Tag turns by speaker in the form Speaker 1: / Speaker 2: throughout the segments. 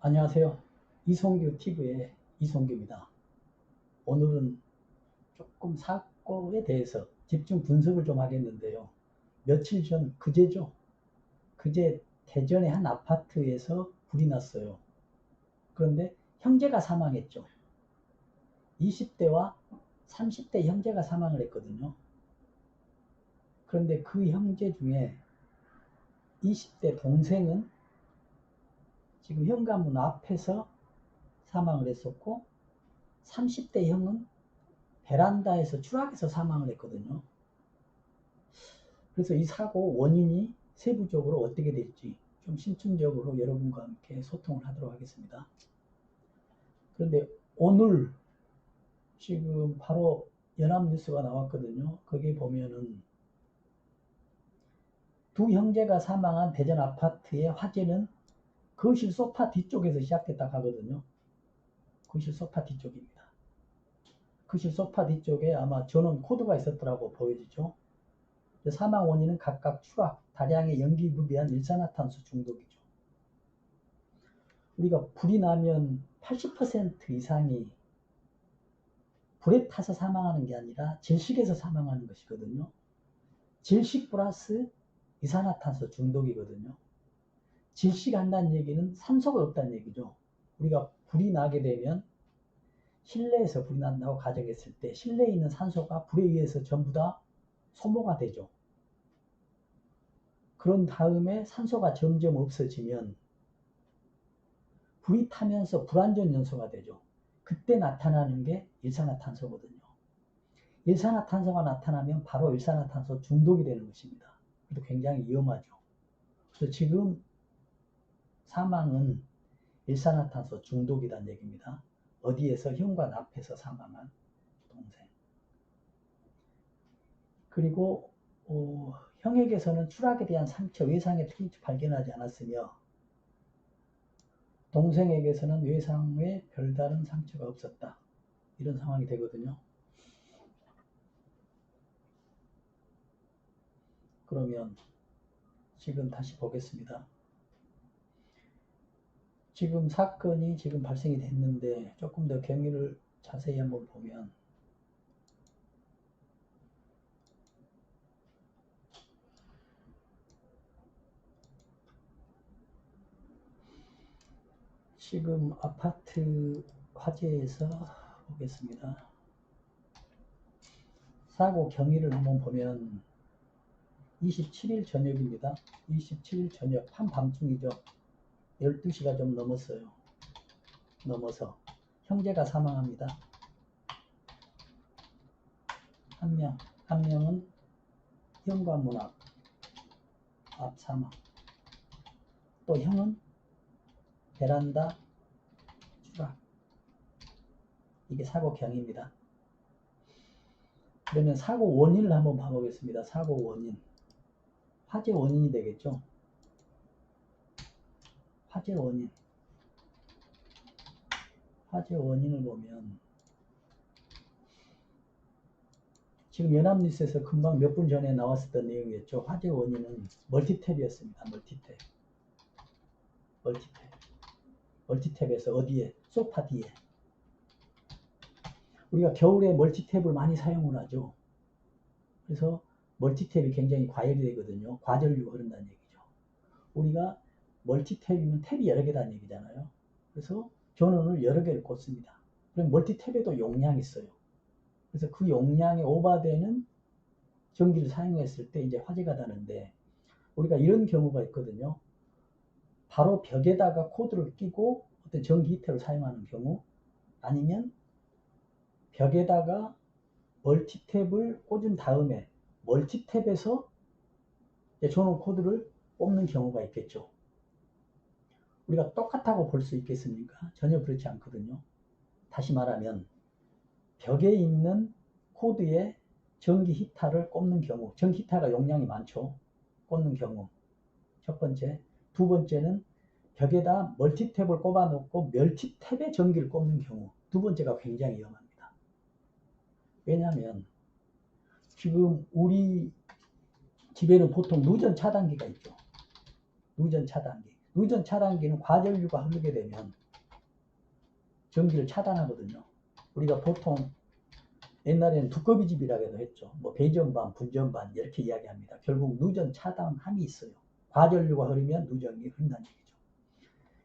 Speaker 1: 안녕하세요. 이송규 TV의 이송규입니다. 오늘은 조금 사고에 대해서 집중 분석을 좀 하겠는데요. 며칠 전, 그제죠. 그제 대전의 한 아파트에서 불이 났어요. 그런데 형제가 사망했죠. 20대와 30대 형제가 사망을 했거든요. 그런데 그 형제 중에 20대 동생은 지금 현관문 앞에서 사망을 했었고 30대 형은 베란다에서 추락해서 사망을 했거든요. 그래서 이 사고 원인이 세부적으로 어떻게 될지 좀 심층적으로 여러분과 함께 소통을 하도록 하겠습니다. 그런데 오늘 지금 바로 연합뉴스가 나왔거든요. 거기 보면은 두 형제가 사망한 대전 아파트의 화재는 거실 소파 뒤쪽에서 시작됐다 하거든요. 거실 소파 뒤쪽입니다. 거실 소파 뒤쪽에 아마 전원 코드가 있었더라고 보여지죠. 사망 원인은 각각 추락, 다량의 연기 부비한 일산화탄소 중독이죠. 우리가 불이 나면 80% 이상이 불에 타서 사망하는 게 아니라 질식에서 사망하는 것이거든요. 질식 플러스 이산화탄소 중독이거든요. 질식한다는 얘기는 산소가 없다는 얘기죠. 우리가 불이 나게 되면 실내에서 불이 난다고 가정했을 때 실내에 있는 산소가 불에 의해서 전부 다 소모가 되죠. 그런 다음에 산소가 점점 없어지면 불이 타면서 불안전 연소가 되죠. 그때 나타나는 게 일산화탄소거든요. 일산화탄소가 나타나면 바로 일산화탄소 중독이 되는 것입니다. 그래도 굉장히 위험하죠. 그래서 지금 사망은 일산화탄소 중독이란 얘기입니다. 어디에서 현관 앞에서 사망한 동생. 그리고 어, 형에게서는 추락에 대한 상처, 외상의 특징 발견하지 않았으며 동생에게서는 외상에 별다른 상처가 없었다. 이런 상황이 되거든요. 그러면 지금 다시 보겠습니다. 지금 사건이 지금 발생이 됐는데 조금 더 경위를 자세히 한번 보면 지금 아파트 화재에서 보겠습니다. 사고 경위를 한번 보면 27일 저녁입니다. 27일 저녁 한밤중이죠. 12시가 좀 넘었어요. 넘어서 형제가 사망합니다. 한 명, 한 명은 현관문 앞, 앞 사망. 또 형은 베란다 추락. 이게 사고 경입니다. 그러면 사고 원인을 한번 봐보겠습니다. 사고 원인. 화재 원인이 되겠죠. 화재 원인. 화재 원인을 보면 지금 연합뉴스에서 금방 몇 분 전에 나왔었던 내용이었죠. 화재 원인은 멀티탭이었습니다. 멀티탭. 멀티탭. 멀티탭에서 어디에? 소파 뒤에. 우리가 겨울에 멀티탭을 많이 사용을 하죠. 그래서 멀티탭이 굉장히 과열이 되거든요. 과전류가 흐른다는 얘기죠. 우리가 멀티탭이면 탭이 여러 개다는 얘기잖아요. 그래서 전원을 여러 개를 꽂습니다. 그럼 멀티탭에도 용량이 있어요. 그래서 그 용량에 오버되는 전기를 사용했을 때 이제 화재가 나는데 우리가 이런 경우가 있거든요. 바로 벽에다가 코드를 끼고 어떤 전기 히터를 사용하는 경우 아니면 벽에다가 멀티탭을 꽂은 다음에 멀티탭에서 전원 코드를 뽑는 경우가 있겠죠. 우리가 똑같다고 볼 수 있겠습니까? 전혀 그렇지 않거든요. 다시 말하면 벽에 있는 코드에 전기 히타를 꼽는 경우, 전기 히타가 용량이 많죠. 꽂는 경우. 첫 번째. 두 번째는 벽에다 멀티탭을 꼽아 놓고 멀티탭에 전기를 꼽는 경우. 두 번째가 굉장히 위험합니다. 왜냐하면 지금 우리 집에는 보통 누전 차단기가 있죠. 누전 차단기. 누전 차단기는 과전류가 흐르게 되면 전기를 차단하거든요. 우리가 보통 옛날에는 두꺼비 집이라고도 했죠. 뭐 배전반, 분전반 이렇게 이야기합니다. 결국 누전 차단함이 있어요. 과전류가 흐르면 누전이 흐른다는 얘기죠.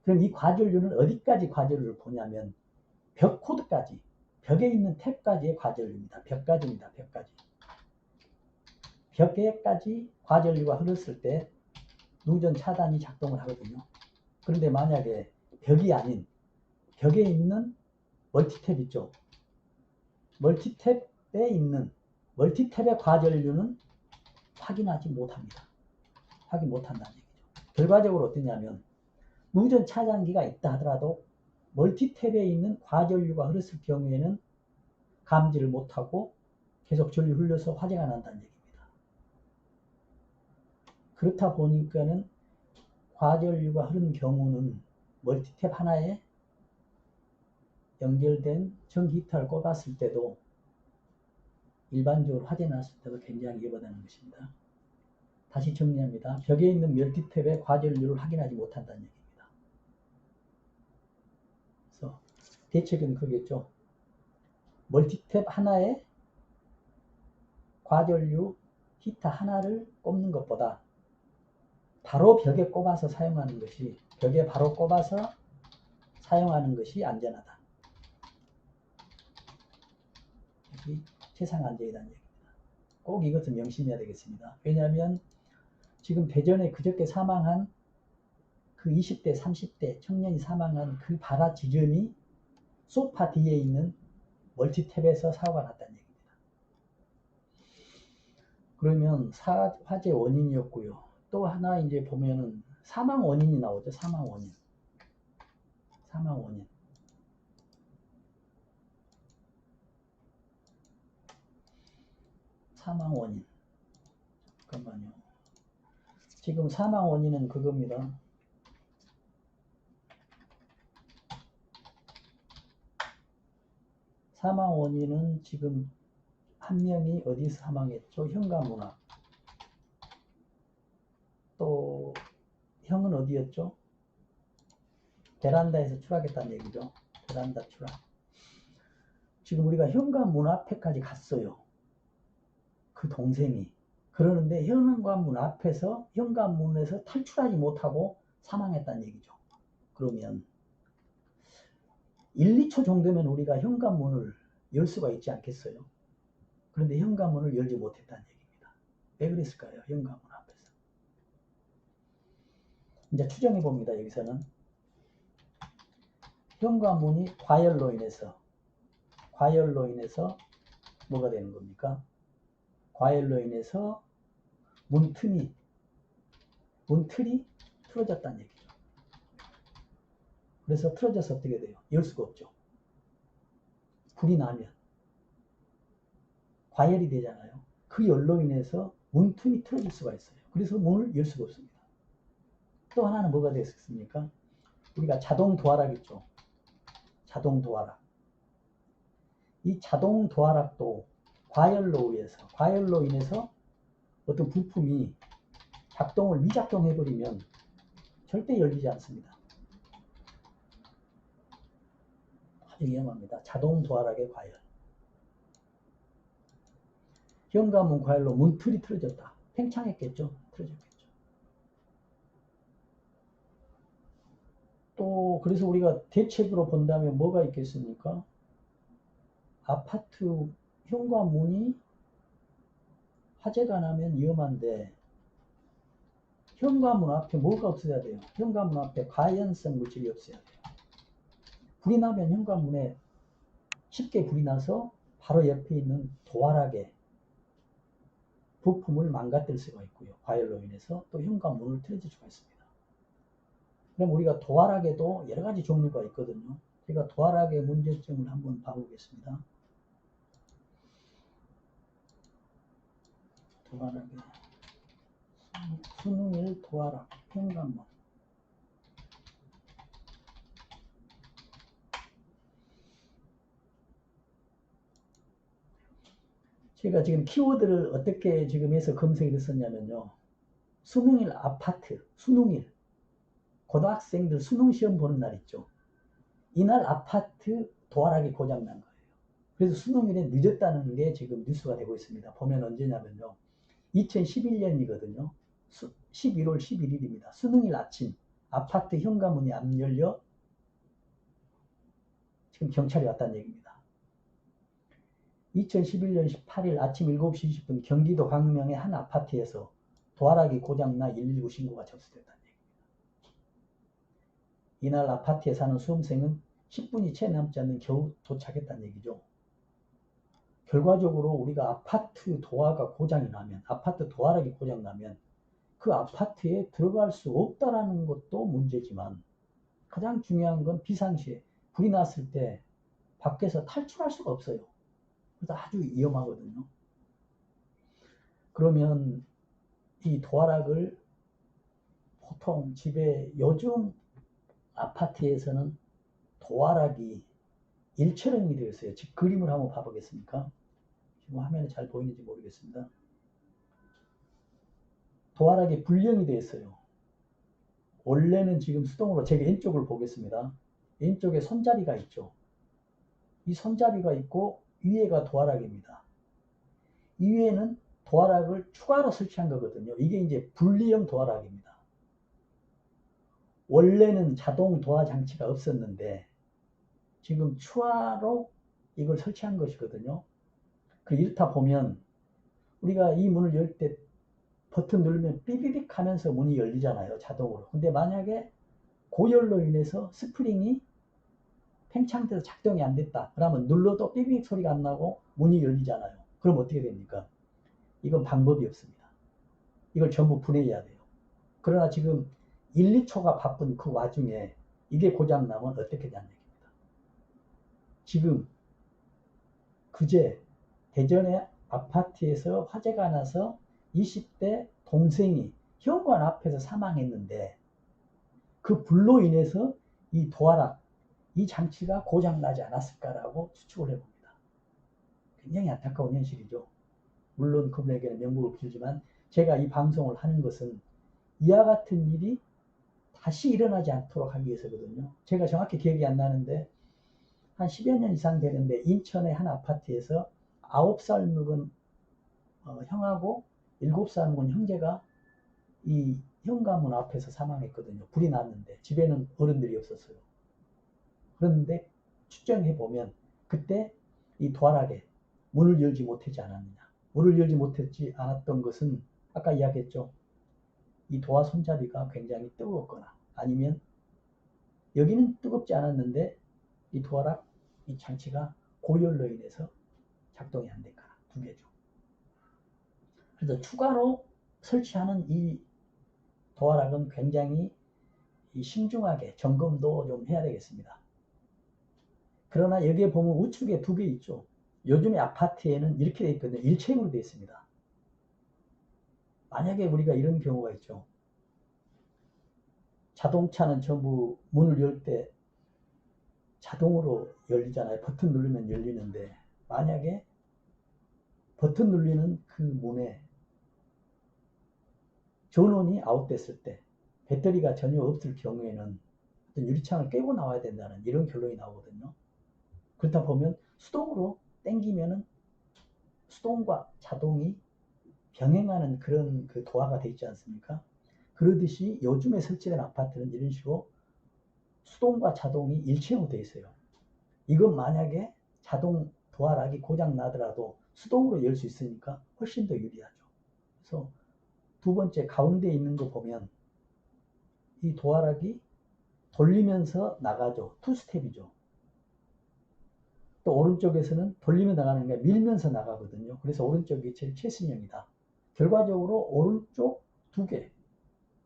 Speaker 1: 그럼 이 과전류는 어디까지 과전류를 보냐면 벽 코드까지 벽에 있는 탭까지의 과전류입니다. 벽까지입니다. 벽까지. 벽에까지 과전류가 흘렀을 때 누전 차단이 작동을 하거든요. 그런데 만약에 벽이 아닌 벽에 있는 멀티탭 있죠. 멀티탭에 있는 멀티탭의 과전류는 확인하지 못합니다. 확인 못한다는 얘기죠. 결과적으로 어떠냐면 누전 차단기가 있다 하더라도 멀티탭에 있는 과전류가 흘렀을 경우에는 감지를 못하고 계속 전류 흘려서 화재가 난다는 얘기입니다. 그렇다 보니까는 과전류가 흐른 경우는 멀티탭 하나에 연결된 전기 히터를 꼽았을 때도 일반적으로 화재 났을 때도 굉장히 위험하다는 것입니다. 다시 정리합니다. 벽에 있는 멀티탭의 과전류를 확인하지 못한다는 얘기입니다. 그래서 대책은 그겠죠. 멀티탭 하나에 과전류 히터 하나를 꼽는 것보다 바로 벽에 꼽아서 사용하는 것이 벽에 바로 꼽아서 사용하는 것이 안전하다. 이것이 최상 안전이라는 얘기입니다. 꼭 이것은 명심해야 되겠습니다. 왜냐하면 지금 대전에 그저께 사망한 그 20대, 30대 청년이 사망한 그 발화 지점이 소파 뒤에 있는 멀티탭에서 사고가 났다는 얘기입니다. 그러면 사, 화재 원인이었고요. 또 하나 이제 보면은 사망 원인이 나오죠. 사망 원인. 사망 원인. 사망 원인. 잠깐만요. 지금 사망 원인은 그겁니다. 사망 원인은 지금 한 명이 어디서 사망했죠? 현관문 앞. 또 형은 어디였죠? 베란다에서 추락했다는 얘기죠. 베란다 추락. 지금 우리가 현관문 앞에까지 갔어요. 그 동생이. 그러는데 현관문 앞에서 현관문에서 탈출하지 못하고 사망했다는 얘기죠. 그러면 1, 2초 정도면 우리가 현관문을 열 수가 있지 않겠어요? 그런데 현관문을 열지 못했다는 얘기입니다. 왜 그랬을까요? 현관문. 이제 추정해 봅니다. 여기서는 현관문이 과열로 인해서 과열로 인해서 뭐가 되는 겁니까? 과열로 인해서 문틈이 문틀이 틀어졌다는 얘기죠. 그래서 틀어져서 어떻게 돼요? 열 수가 없죠. 불이 나면 과열이 되잖아요. 그 열로 인해서 문틈이 틀어질 수가 있어요. 그래서 문을 열 수가 없습니다. 또 하나는 뭐가 됐습니까? 우리가 자동 도화락 있죠. 자동 도화락. 이 자동 도화락도 과열로 의해서, 과열로 인해서 어떤 부품이 작동을 미작동해버리면 절대 열리지 않습니다. 아주 위험합니다. 자동 도화락의 과열. 현관문 과열로 문틀이 틀어졌다. 팽창했겠죠? 틀어졌겠죠. 또 그래서 우리가 대책으로 본다면 뭐가 있겠습니까? 아파트 현관문이 화재가 나면 위험한데 현관문 앞에 뭐가 없어야 돼요? 현관문 앞에 가연성 물질이 없어야 돼요. 불이 나면 현관문에 쉽게 불이 나서 바로 옆에 있는 도화락에 부품을 망가뜨릴 수가 있고요. 과열로 인해서 또 현관문을 틀어질 수가 있습니다. 그럼 우리가 도화락에도 여러 가지 종류가 있거든요. 제가 도화락의 문제점을 한번 봐보겠습니다. 도화락에 수능일 도화락 현관문 제가 지금 키워드를 어떻게 지금 해서 검색을 했었냐면요. 수능일 아파트, 수능일 고등학생들 수능 시험 보는 날 있죠. 이날 아파트 도화락이 고장 난 거예요. 그래서 수능일에 늦었다는 게 지금 뉴스가 되고 있습니다. 보면 언제냐면요. 2011년이거든요. 11월 11일입니다. 수능일 아침 아파트 현관문이 안 열려 지금 경찰이 왔다는 얘기입니다. 2011년 18일 아침 7시 20분 경기도 광명의 한 아파트에서 도화락이 고장나 119 신고가 얘기입니다. 이날 아파트에 사는 수험생은 10분이 채 남지 않는 겨우 도착했다는 얘기죠. 결과적으로 우리가 아파트 도화가 고장이 나면 아파트 도화락이 고장 나면 그 아파트에 들어갈 수 없다라는 것도 문제지만 가장 중요한 건 비상시에 불이 났을 때 밖에서 탈출할 수가 없어요. 그래서 아주 위험하거든요. 그러면 이 도화락을 보통 집에 요즘 아파트에서는 도화락이 일체형이 되어 있어요. 즉 그림을 한번 봐보겠습니까? 지금 화면에 잘 보이는지 모르겠습니다. 도화락이 불령이 되어 있어요. 원래는 지금 수동으로 제가 왼쪽을 보겠습니다. 왼쪽에 손잡이가 있죠. 이 손잡이가 있고 위에가 도화락입니다. 이 위에는 도화락을 추가로 설치한 거거든요. 이게 이제 분리형 도화락입니다. 원래는 자동 도화 장치가 없었는데 지금 추가로 이걸 설치한 것이거든요. 그 이렇다 보면 우리가 이 문을 열 때 버튼 누르면 삐비빅 하면서 문이 열리잖아요. 자동으로. 근데 만약에 고열로 인해서 스프링이 팽창돼서 작동이 안 됐다. 그러면 눌러도 삐빅 소리가 안 나고 문이 열리잖아요. 그럼 어떻게 됩니까? 이건 방법이 없습니다. 이걸 전부 분해해야 돼요. 그러나 지금 1, 2초가 바쁜 그 와중에 이게 고장나면 어떻게 되냐는 얘기입니다. 지금 그제 대전의 아파트에서 화재가 나서 20대 동생이 현관 앞에서 사망했는데 그 불로 인해서 이 도화락, 이 장치가 고장나지 않았을까라고 추측을 해봅니다. 굉장히 안타까운 현실이죠. 물론 그분에게는 명복을 빌지만 제가 이 방송을 하는 것은 이와 같은 일이 다시 일어나지 않도록 하기 위해서거든요. 제가 정확히 기억이 안 나는데 한 10여 년 이상 되는데 인천의 한 아파트에서 9살 묵은 어, 형하고 7살 묵은 형제가 이 현관문 앞에서 사망했거든요. 불이 났는데 집에는 어른들이 없었어요. 그런데 추정해 보면 그때 이 도화락에 문을 열지 못하지 않았느냐. 문을 열지 못했지 않았던 것은 아까 이야기했죠. 이 도화 손잡이가 굉장히 뜨거웠거나 아니면 여기는 뜨겁지 않았는데 이 도화락 이 장치가 고열로 인해서 작동이 안 될까 두 개죠. 그래서 추가로 설치하는 이 도화락은 굉장히 신중하게 점검도 좀 해야 되겠습니다. 그러나 여기에 보면 우측에 두 개 있죠. 요즘에 아파트에는 이렇게 되어 있거든요. 일체형으로 되어 있습니다. 만약에 우리가 이런 경우가 있죠. 자동차는 전부 문을 열 때 자동으로 열리잖아요. 버튼 누르면 열리는데 만약에 버튼 눌리는 그 문에 전원이 아웃됐을 때 배터리가 전혀 없을 경우에는 어떤 유리창을 깨고 나와야 된다는 이런 결론이 나오거든요. 그렇다 보면 수동으로 땡기면은 수동과 자동이 병행하는 그런 그 도화가 되어 있지 않습니까? 그러듯이 요즘에 설치된 아파트는 이런 식으로 수동과 자동이 일체형으로 되어 있어요. 이건 만약에 자동 도화락이 고장 나더라도 수동으로 열 수 있으니까 훨씬 더 유리하죠. 그래서 두 번째 가운데 있는 거 보면 이 도화락이 돌리면서 나가죠. 투 스텝이죠. 또 오른쪽에서는 돌리면 나가는 게 밀면서 나가거든요. 그래서 오른쪽이 제일 최신형이다. 결과적으로 오른쪽 두 개.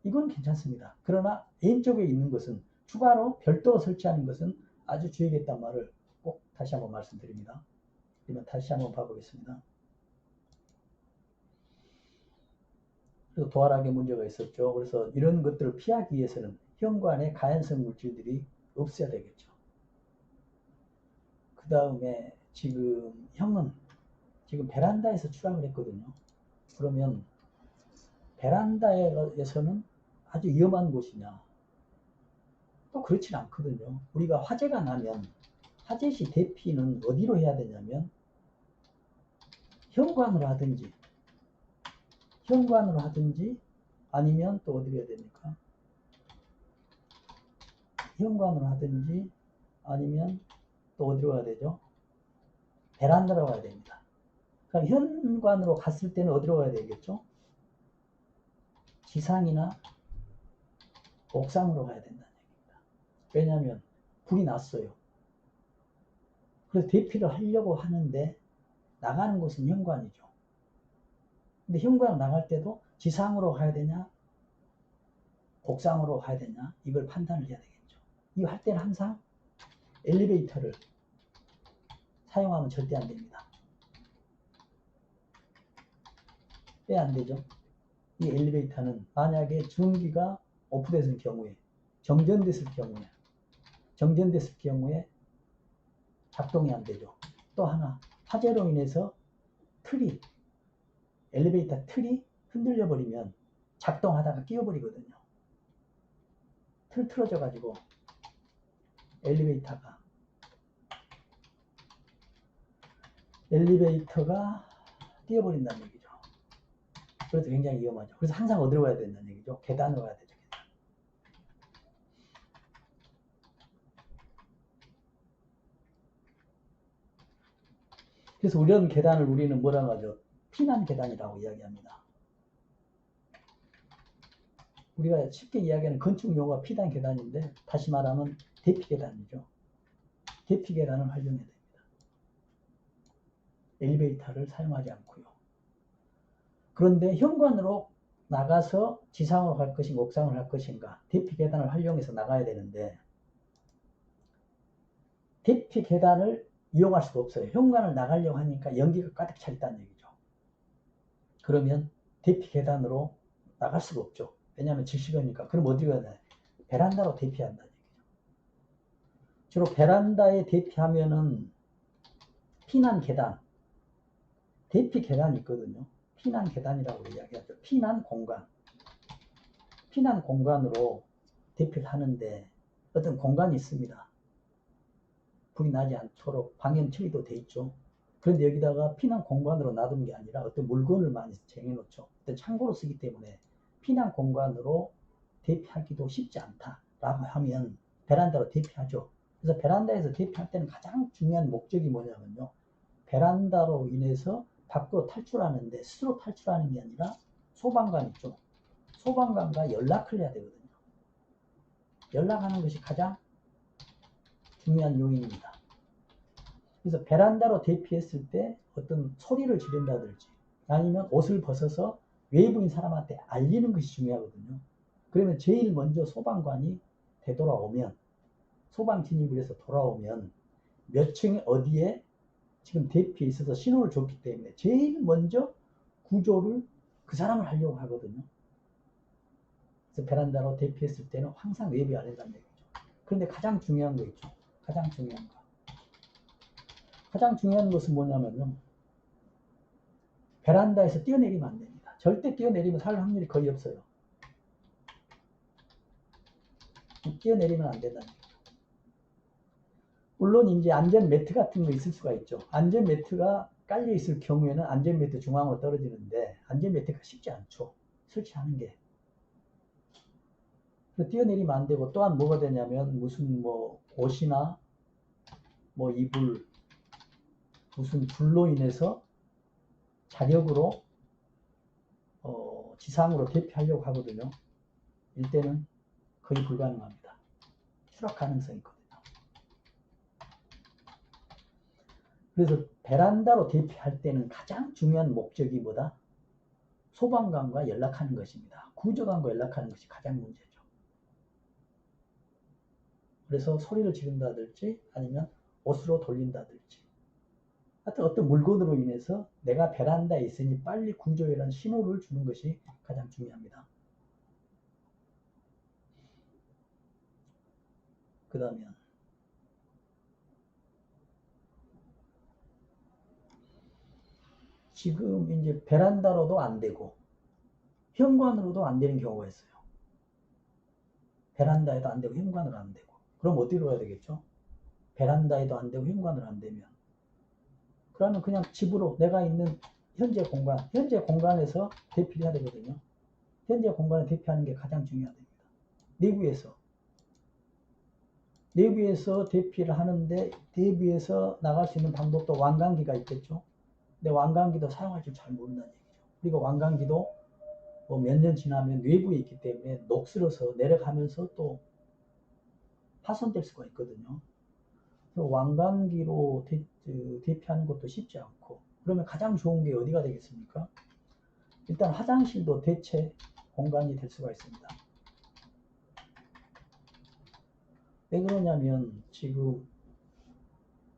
Speaker 1: 이건 괜찮습니다. 그러나 왼쪽에 있는 것은 추가로 별도로 설치하는 것은 아주 주의겠다는 말을 꼭 다시 한번 말씀드립니다. 그러면 다시 한번 봐보겠습니다. 도화락에 문제가 있었죠. 그래서 이런 것들을 피하기 위해서는 현관에 가연성 물질들이 없어야 되겠죠. 그 다음에 지금 형은 지금 베란다에서 출항을 했거든요. 그러면 베란다에서는 아주 위험한 곳이냐 또 그렇진 않거든요. 우리가 화재가 나면 화재 시 대피는 어디로 해야 되냐면 현관으로 하든지 현관으로 하든지 아니면 또 어디로 해야 됩니까? 현관으로 하든지 아니면 또 어디로 가야 되죠? 베란다로 가야 됩니다. 그럼 현관으로 갔을 때는 어디로 가야 되겠죠? 지상이나 옥상으로 가야 된다는 얘기입니다. 왜냐하면 불이 났어요. 그래서 대피를 하려고 하는데 나가는 곳은 현관이죠. 근데 현관 나갈 때도 지상으로 가야 되냐, 옥상으로 가야 되냐, 이걸 판단을 해야 되겠죠. 이거 할 때는 항상 엘리베이터를 사용하면 절대 안 됩니다. 왜안 되죠? 이 엘리베이터는 만약에 중기가 오프됐을 경우에, 정전됐을 경우에, 정전됐을 경우에 작동이 안 되죠. 또 하나, 화재로 인해서 틀이, 엘리베이터 틀이 흔들려 버리면 작동하다가 끼어버리거든요. 틀 틀어져 가지고 엘리베이터가 엘리베이터가 뛰어버린다는 얘기죠. 그래서 굉장히 위험하죠. 그래서 항상 어디로 가야 된다는 얘기죠. 계단으로 가야 되죠. 계단. 그래서 이런 계단을 우리는 뭐라고 하죠? 피난 계단이라고 이야기합니다. 우리가 쉽게 이야기하는 건축 용어가 피난 계단인데 다시 말하면 대피 계단이죠. 대피 계단을 활용해야 됩니다. 엘리베이터를 사용하지 않고요. 그런데 현관으로 나가서 지상으로 갈 것인가 옥상으로 갈 것인가 대피 계단을 활용해서 나가야 되는데 대피 계단을 이용할 수가 없어요. 현관을 나가려고 하니까 연기가 가득 차 있다는 얘기죠. 그러면 대피 계단으로 나갈 수가 없죠. 왜냐하면 질식하니까. 그럼 어디 가야 돼? 베란다로 대피한다는 얘기죠. 주로 베란다에 대피하면은 피난 계단, 대피 계단이 있거든요. 피난 계단이라고 이야기하죠. 피난 공간. 피난 공간으로 대피를 하는데 어떤 공간이 있습니다. 불이 나지 않도록 방염 처리도 돼 있죠. 그런데 여기다가 피난 공간으로 놔둔 게 아니라 어떤 물건을 많이 쟁여놓죠. 어떤 창고로 쓰기 때문에 피난 공간으로 대피하기도 쉽지 않다라고 하면 베란다로 대피하죠. 그래서 베란다에서 대피할 때는 가장 중요한 목적이 뭐냐면요. 베란다로 인해서 밖으로 탈출하는데 스스로 탈출하는 게 아니라 소방관 있죠. 소방관과 연락을 해야 되거든요. 연락하는 것이 가장 중요한 요인입니다. 그래서 베란다로 대피했을 때 어떤 소리를 지른다든지 아니면 옷을 벗어서 외부인 사람한테 알리는 것이 중요하거든요. 그러면 제일 먼저 소방관이 되돌아오면 소방 진입을 해서 돌아오면 몇 층에 어디에 지금 대피에 있어서 신호를 줬기 때문에 제일 먼저 구조를 그 사람을 하려고 하거든요. 그래서 베란다로 대피했을 때는 항상 외부에 알린다는 얘기죠. 그런데 가장 중요한 거 있죠. 가장 중요한 거. 가장 중요한 것은 뭐냐면요. 베란다에서 뛰어내리면 안 됩니다. 절대 뛰어내리면 살 확률이 거의 없어요. 뛰어내리면 안 된다는. 물론 이제 안전 매트 같은 거 있을 수가 있죠. 안전 매트가 깔려 있을 경우에는 안전 매트 중앙으로 떨어지는데 안전 매트가 쉽지 않죠. 설치하는 게. 뛰어내리면 안 되고 또한 뭐가 되냐면 무슨 뭐 옷이나 뭐 이불 무슨 불로 인해서 자력으로 어, 지상으로 대피하려고 하거든요. 이때는 거의 불가능합니다. 추락 가능성이 있거든요. 그래서 베란다로 대피할 때는 가장 중요한 목적이 뭐다? 소방관과 연락하는 것입니다. 구조관과 연락하는 것이 가장 문제죠. 그래서 소리를 지른다든지 아니면 옷으로 돌린다든지 하여튼 어떤 물건으로 인해서 내가 베란다에 있으니 빨리 구조해라는 신호를 주는 것이 가장 중요합니다. 그 다음에 지금 이제 베란다로도 안 되고 현관으로도 안 되는 경우가 있어요. 베란다에도 안 되고 현관으로 안 되고 그럼 어디로 가야 되겠죠? 베란다에도 안 되고 현관으로 안 되면. 그러면 그냥 집으로 내가 있는 현재 공간, 현재 공간에서 대피를 해야 되거든요. 현재 공간을 대피하는 게 가장 중요합니다. 내부에서. 내부에서 대피를 하는데 내부에서 나갈 수 있는 방법도 완강기가 있겠죠. 근데 완강기도 사용할 줄 잘 모른다는 얘기죠. 그리고 완강기도 뭐 몇 년 지나면 외부에 있기 때문에 녹슬어서 내려가면서 또 파손될 수가 있거든요. 완강기로 대, 그, 대피하는 것도 쉽지 않고 그러면 가장 좋은 게 어디가 되겠습니까? 일단 화장실도 대체 공간이 될 수가 있습니다. 왜 그러냐면 지금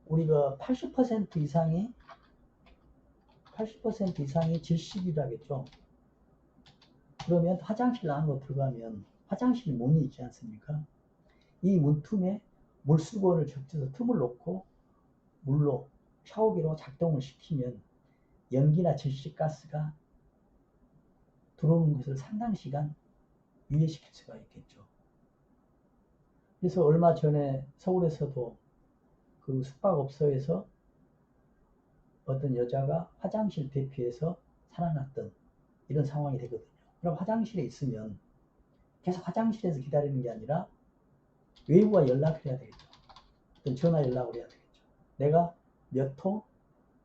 Speaker 1: 우리가 80% 이상이 80% 이상이 질식이라겠죠. 그러면 화장실 안으로 들어가면 화장실 문이 있지 않습니까? 이 문틈에 물수건을 적셔서 틈을 놓고 물로 샤워기로 작동을 시키면 연기나 질식가스가 들어오는 것을 상당 시간 유예시킬 수가 있겠죠. 그래서 얼마 전에 서울에서도 그 숙박업소에서 어떤 여자가 화장실 대피해서 살아났던 이런 상황이 되거든요. 그럼 화장실에 있으면 계속 화장실에서 기다리는 게 아니라 외부와 연락을 해야 되겠죠. 어떤 전화 연락을 해야 되겠죠. 내가 몇 호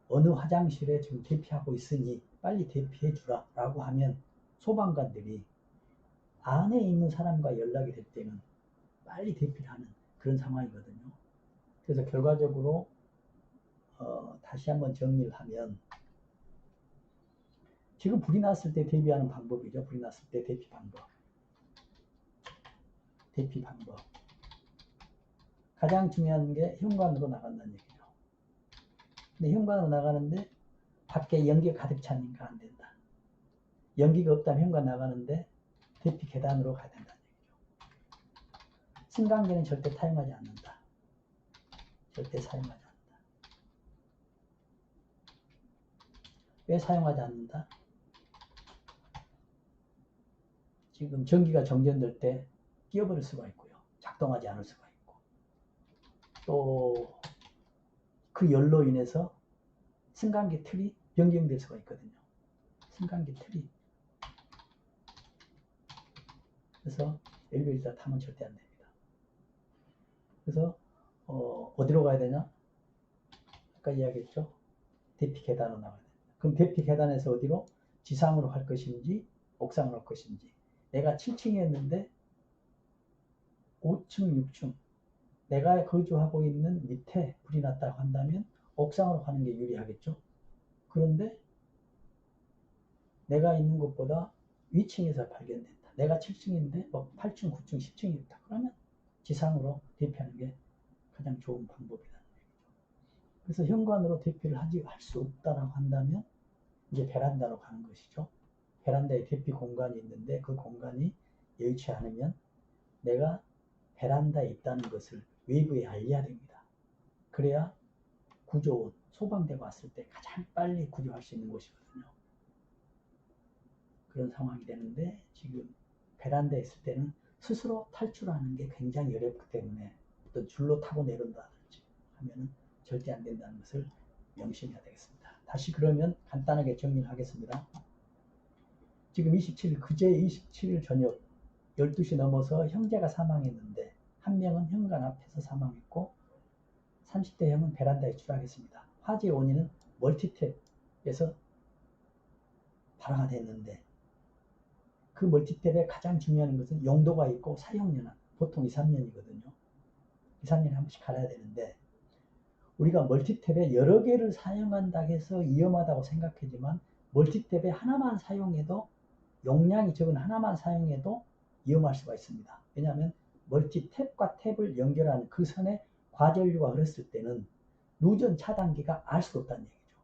Speaker 1: 어느 화장실에 지금 대피하고 있으니 빨리 대피해 주라 라고 하면 소방관들이 안에 있는 사람과 연락이 될 때는 빨리 대피를 하는 그런 상황이거든요. 그래서 결과적으로 어, 다시 한번 정리를 하면 지금 불이 났을 때 대비하는 방법이죠. 불이 났을 때 대피 방법. 대피 방법. 가장 중요한 게 현관으로 나간다는 얘기죠. 근데 현관으로 나가는데 밖에 연기가 가득 차니까 안 된다. 연기가 없다면 현관 나가는데 대피 계단으로 가야 된다는 얘기죠. 승강기는 절대 사용하지 않는다. 절대 사용하지 않는다. 왜 사용하지 않는다? 지금 전기가 정전될 때 끼어버릴 수가 있고요. 작동하지 않을 수가 있고. 또 그 열로 인해서 승강기 틀이 변경될 수가 있거든요. 승강기 틀이. 그래서 엘리베이터 타면 절대 안 됩니다. 그래서 어, 어디로 가야 되냐? 아까 이야기했죠. 대피 계단으로 됩니다. 그럼 대피 계단에서 어디로? 지상으로 갈 것인지 옥상으로 갈 것인지. 내가 7층이었는데 5층, 6층 내가 거주하고 있는 밑에 불이 났다고 한다면 옥상으로 가는 게 유리하겠죠. 그런데 내가 있는 곳보다 위층에서 발견된다. 내가 7층인데 뭐 8층, 9층, 10층이 있다. 그러면 지상으로 대피하는 게 가장 좋은 방법이라는 얘기죠. 그래서 현관으로 대피를 하지 할 수 없다라고 한다면 이제 베란다로 가는 것이죠. 베란다에 대피 공간이 있는데 그 공간이 여의치 않으면 내가 베란다에 있다는 것을 외부에 알려야 됩니다. 그래야 구조원, 소방대가 왔을 때 가장 빨리 구조할 수 있는 곳이거든요. 그런 상황이 되는데 지금 베란다에 있을 때는 스스로 탈출하는 게 굉장히 어렵기 때문에 어떤 줄로 타고 내려온다든지 하면은 절대 안 된다는 것을 명심해야 되겠습니다. 다시 그러면 간단하게 정리를 하겠습니다. 지금 27일, 그제 27일 저녁 12시 넘어서 형제가 사망했는데 한 명은 현관 앞에서 사망했고 30대 형은 베란다에 추락했습니다. 화재 원인은 멀티탭에서 발화가 됐는데 그 멀티탭에 가장 중요한 것은 용도가 있고 사용연한 보통 2, 3년이거든요. 2, 3년에 한 번씩 갈아야 되는데 우리가 멀티탭에 여러 개를 사용한다 해서 위험하다고 생각하지만 멀티탭에 하나만 사용해도 용량이 적은 하나만 사용해도 위험할 수가 있습니다. 왜냐하면 멀티탭과 탭을 연결하는 그 선에 과전류가 흘렀을 때는 누전 차단기가 알 수 없다는 얘기죠.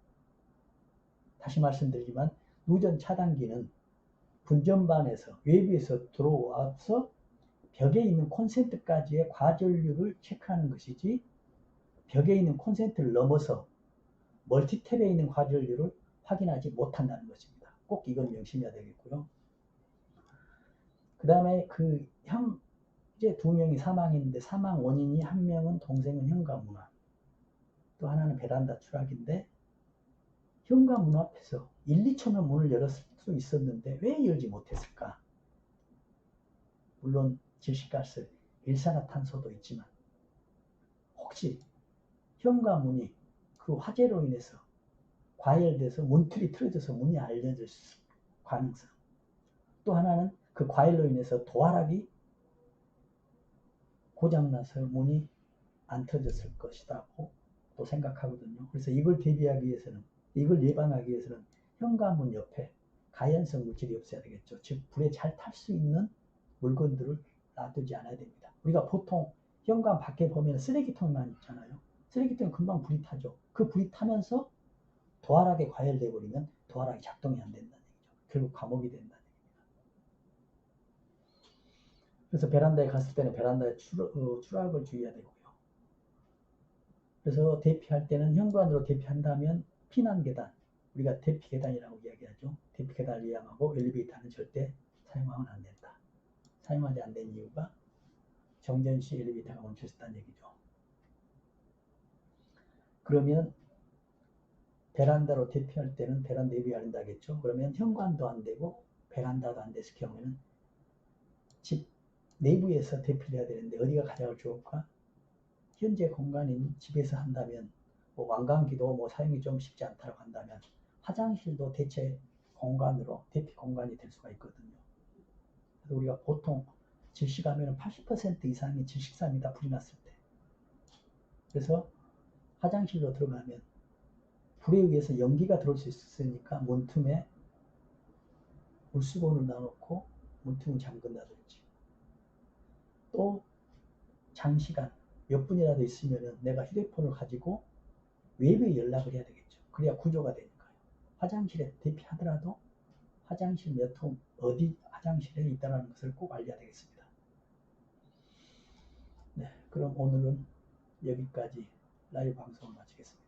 Speaker 1: 다시 말씀드리지만 누전 차단기는 분전반에서 외부에서 들어와서 벽에 있는 콘센트까지의 과전류를 체크하는 것이지 벽에 있는 콘센트를 넘어서 멀티탭에 있는 과전류를 확인하지 못한다는 것입니다. 꼭 이건 명심해야 되겠고요. 그 다음에 그 형, 이제 두 명이 사망했는데 사망 원인이 한 명은 동생은 현관문 앞, 또 하나는 베란다 추락인데 현관문 앞에서 1, 2초면 문을 열었을 수 있었는데 왜 열지 못했을까? 물론 질식가스, 일산화탄소도 있지만 혹시 현관문이 그 화재로 인해서 과열돼서 문틀이 틀어져서 문이 알려질 가능성. 또 하나는 그 과열로 인해서 도화락이 고장나서 문이 안 터졌을 것이라고 또 생각하거든요. 그래서 이걸 대비하기 위해서는 이걸 예방하기 위해서는 현관문 옆에 가연성 물질이 없어야 되겠죠. 즉 불에 잘 탈 수 있는 물건들을 놔두지 않아야 됩니다. 우리가 보통 현관 밖에 보면 쓰레기통만 있잖아요. 쓰레기통에 금방 불이 타죠. 그 불이 타면서 도화락에 과열돼 버리면 도화락이 작동이 안 된다는 얘기죠. 결국 감옥이 된다는 얘기입니다. 그래서 베란다에 갔을 때는 베란다에 추락, 어, 추락을 주의해야 되고요. 그래서 대피할 때는 현관으로 대피한다면 피난 계단, 우리가 대피 계단이라고 이야기하죠. 대피 계단을 이용하고 엘리베이터는 절대 사용하면 안 된다. 사용하지 않는 이유가 정전 시 엘리베이터가 멈췄다는 얘기죠. 그러면 베란다로 대피할 때는 베란다 예비해야 된다겠죠. 그러면 현관도 안 되고 베란다도 안 됐을 경우에는 집 내부에서 대피를 해야 되는데 어디가 가장 좋을까? 현재 공간인 집에서 한다면 뭐 완강기도 뭐 사용이 좀 쉽지 않다고 한다면 화장실도 대체 공간으로 대피 공간이 될 수가 있거든요. 그래서 우리가 보통 질식하면 80% 이상이 질식사입니다. 불이 났을 때. 그래서 화장실로 들어가면 불에 의해서 연기가 들어올 수 있으니까 문틈에 물수건을 놔놓고 문틈을 잠근 다든지 또 장시간 몇 분이라도 있으면 내가 휴대폰을 가지고 외부에 연락을 해야 되겠죠. 그래야 구조가 되니까요. 화장실에 대피하더라도 화장실 몇 통 어디 화장실에 있다는 것을 꼭 알려야 되겠습니다. 네, 그럼 오늘은 여기까지 라이브 방송을 마치겠습니다.